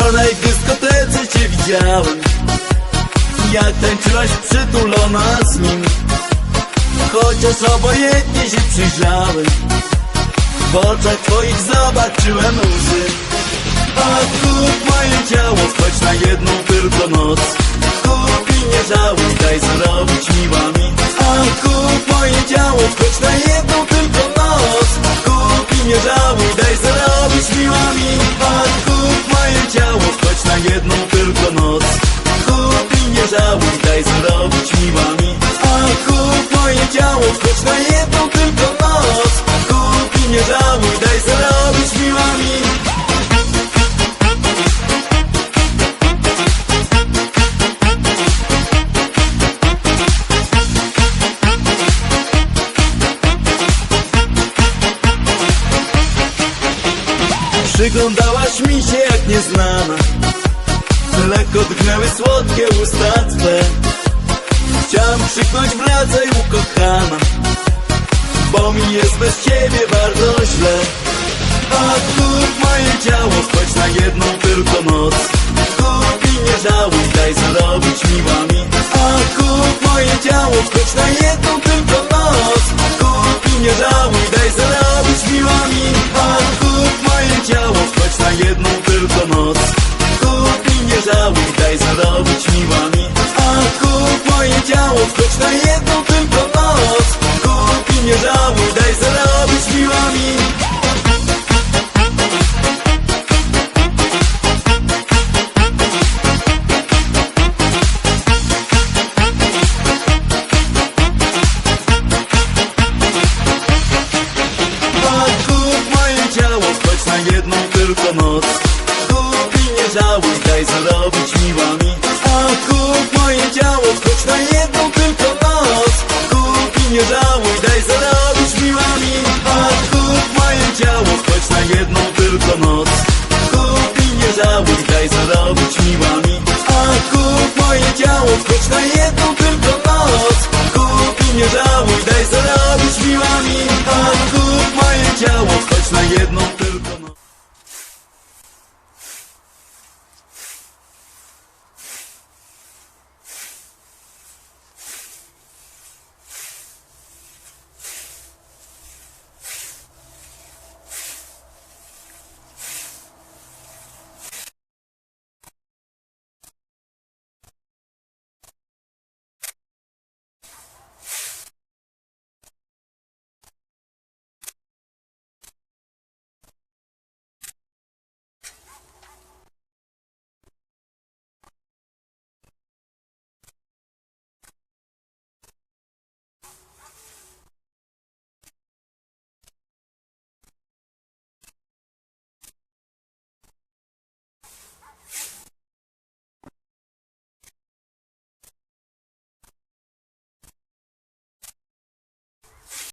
wkurzonej dyskotece cię widziałem. Jak tańczyłaś przytulona z nim. Chociaż obojętnie się przyjrzałem. W oczach twoich zobaczyłem łzy. A kup moje ciało, choć na jedną tylko noc. Na jedną tylko noc. Kup i nie żałuj, daj zarobić miłami Przyglądałaś mi się jak nieznana. Lekko drgnęły słodkie usta twe Chciałam krzyknąć wracaj ukochana Bo mi jest bez ciebie bardzo źle. A kup moje ciało, choć na jedną tylko noc Kup i nie żałuj, daj zarobić miłami A kup moje ciało, choć na jedną tylko noc Kup i nie żałuj, daj zarobić miłami A kup moje ciało, choć na jedną tylko noc Kup i nie żałuj, daj zarobić miłami moje ciało, choć na jedną tylko noc. Kup i nie żałuj, daj zarobić na jedną tylko noc. Kup i nie żałuj, daj zarobić miłami tylko noc. Kup i nie żałuj, daj zarobić miłami